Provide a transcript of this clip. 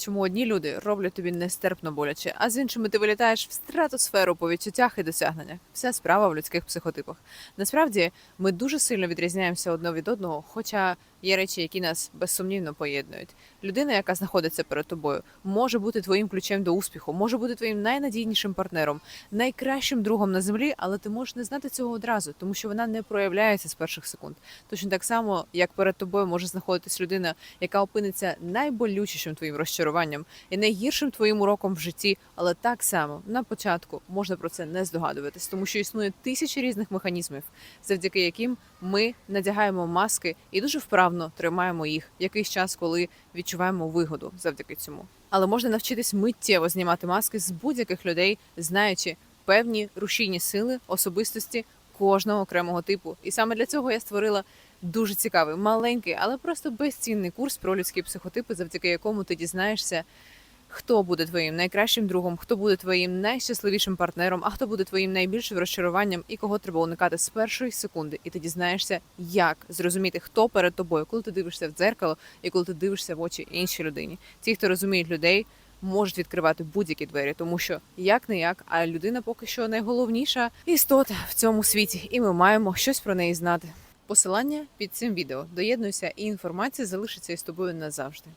чому одні люди роблять тобі нестерпно боляче, а з іншими ти вилітаєш в стратосферу по відчуттях і досягненнях. Вся справа в людських психотипах. Насправді ми дуже сильно відрізняємося одне від одного, хоча є речі, які нас безсумнівно поєднують. Людина, яка знаходиться перед тобою, може бути твоїм ключем до успіху, може бути твоїм найнадійнішим партнером, найкращим другом на землі, але ти можеш не знати цього одразу, тому що вона не проявляється з перших секунд. Точно так само, як перед тобою може знаходитись людина, яка опиниться найболючішим твоїм розчаруванням і найгіршим твоїм уроком в житті, але так само на початку можна про це не здогадуватись, тому що існує тисячі різних механізмів, завдяки яким ми надягаємо маски і дуже вправно тримаємо їх якийсь час, коли відчуваємо вигоду завдяки цьому. Але можна навчитись миттєво знімати маски з будь-яких людей, знаючи певні рушійні сили особистості кожного окремого типу. І саме для цього я створила дуже цікавий, маленький, але просто безцінний курс про людські психотипи, завдяки якому ти дізнаєшся, хто буде твоїм найкращим другом, хто буде твоїм найщасливішим партнером, а хто буде твоїм найбільшим розчаруванням і кого треба уникати з першої секунди. І ти дізнаєшся, як зрозуміти, хто перед тобою, коли ти дивишся в дзеркало і коли ти дивишся в очі іншій людині. Ті, хто розуміють людей. Можуть відкривати будь-які двері, тому що як не як, а людина поки що найголовніша істота в цьому світі, і ми маємо щось про неї знати. Посилання під цим відео. Доєднуйся, і інформація залишиться із тобою назавжди.